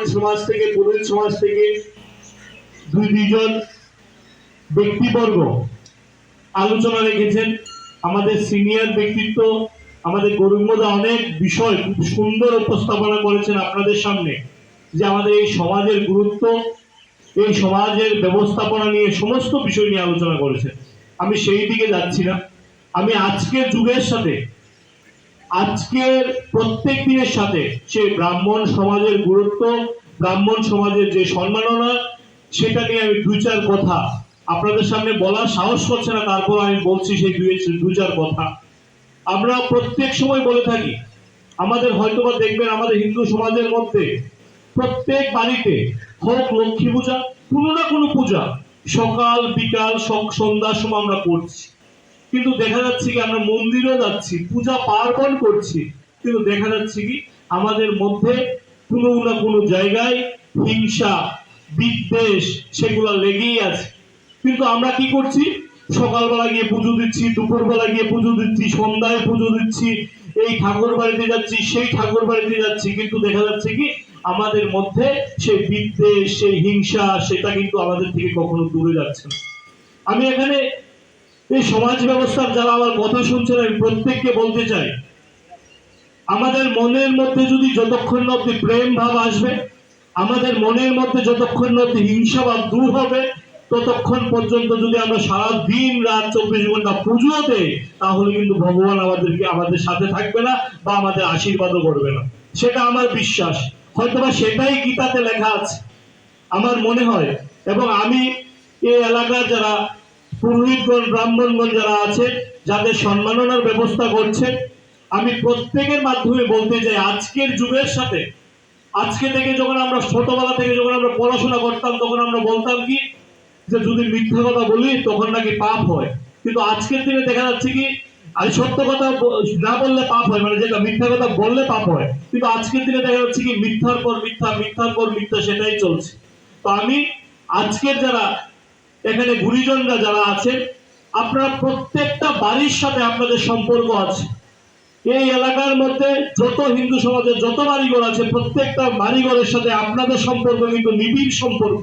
ব্রাহ্মণ সমাজ থেকে পুরোহিত সমাজ থেকে দুই দুইজন ব্যক্তিবর্গ আলোচনা রেখেছেন। আমাদের সিনিয়র ব্যক্তিত্ব, আমাদের গরিবদা অনেক বিষয় খুব সুন্দর উপস্থাপনা করেছেন আপনাদের সামনে যে আমাদের এই সমাজের গুরুত্ব, এই সমাজের ব্যবস্থাপনা নিয়ে সমস্ত বিষয় নিয়ে আলোচনা করেছেন। আমি সেই দিকে যাচ্ছি না। আমি আজকের যুগের সাথে আজকের প্রত্যেক দিনের সাথে সেই ব্রাহ্মণ সমাজের গুরুত্ব, ব্রাহ্মণ সমাজের যে সম্মাননা, সেটা নিয়ে আমি দুই চার কথা আপনাদের সামনে বলার সাহস করছে না, তারপর আমি বলছি সেই দুই চার কথা। আমরা প্রত্যেক সময় বলে থাকি, আমাদের হয়তোবা দেখবেন আমাদের হিন্দু সমাজের মধ্যে প্রত্যেক বাড়িতে হোক লক্ষ্মী পূজা, কোনো না কোনো পূজা সকাল, বিকাল সন্ধ্যার সময় আমরা করছি। কিন্তু দেখা যাচ্ছে কি আমরা মন্দিরেও যাচ্ছি, পূজা পার্বণ করছি, কিন্তু দেখা যাচ্ছে কি আমাদের মধ্যে কোনো না কোনো জায়গায় হিংসা, বিদ্বেষ সেগুলো লেগেই আছে। কিন্তু আমরা কি করছি? সকালবেলা গিয়ে পুজো দিচ্ছি, দুপুরবেলা গিয়ে পুজো দিচ্ছি, সন্ধ্যায় পুজো দিচ্ছি, এই ঠাকুর বাড়িতে যাচ্ছি, সেই ঠাকুর বাড়িতে যাচ্ছি, কিন্তু দেখা যাচ্ছে কি আমাদের মধ্যে সেই বিদ্বেষ, সেই হিংসা, সেটা কিন্তু আমাদের থেকে কখনো দূরে যাচ্ছে না। আমি এখানে এই সমাজ ব্যবস্থার যারা আমার কথা শুনছেন, আমি প্রত্যেককে বলতে চাই, আমাদের মনের মধ্যে যদি যতক্ষণ অব্দি প্রেম ভাব আসবে, আমাদের মনের মধ্যে যতক্ষণ অব্দি হিংসা ভাব দূর হবে, ততক্ষণ পর্যন্ত যদি আমরা সারা দিন রাত চব্বিশ ঘণ্টা পুজো দেই, তাহলে কিন্তু ভগবান আমাদেরকে আমাদের সাথে থাকবে না বা আমাদের আশীর্বাদও করবে না। সেটা আমার বিশ্বাস। হয়তোবা সেটাই গীতাতে লেখা আছে। আমার মনে হয়। এবং আমি এই এলাকার যারা পুরোহিতগণ ব্রাহ্মণগণ যারা আছে, যাদের সম্মাননার ব্যবস্থা করছে, আমি প্রত্যেকের মাধ্যমে বলতে চাই, আজকের যুগের সাথে, আজকে থেকে যখন আমরা ছোটবেলা থেকে যখন আমরা পড়াশোনা করতাম, তখন আমরা বলতাম কি, যে যদি মিথ্যা কথা বলি, তখন নাকি পাপ হয়। কিন্তু আজকের দিনে দেখা যাচ্ছে কি আর সত্য কথা না বললে পাপ হয় মানে যেটা মিথ্যা কথা বললে পাপ হয়, কিন্তু আজকের দিনে দেখা যাচ্ছে কি, মিথ্যার পর মিথ্যা, মিথ্যার পর মিথ্যা সেটাই চলছে। তো আমি আজকের যারা এখানে গুরুজনরা যারা আছেন, আপনার প্রত্যেকটা বাড়ির সাথে আপনাদের সম্পর্ক আছে। এই এলাকার মধ্যে যত হিন্দু সমাজের যত বাড়িঘর আছে, প্রত্যেকটা বাড়িঘরের সাথে আপনাদের সম্পর্ক কিন্তু নিবিড় সম্পর্ক।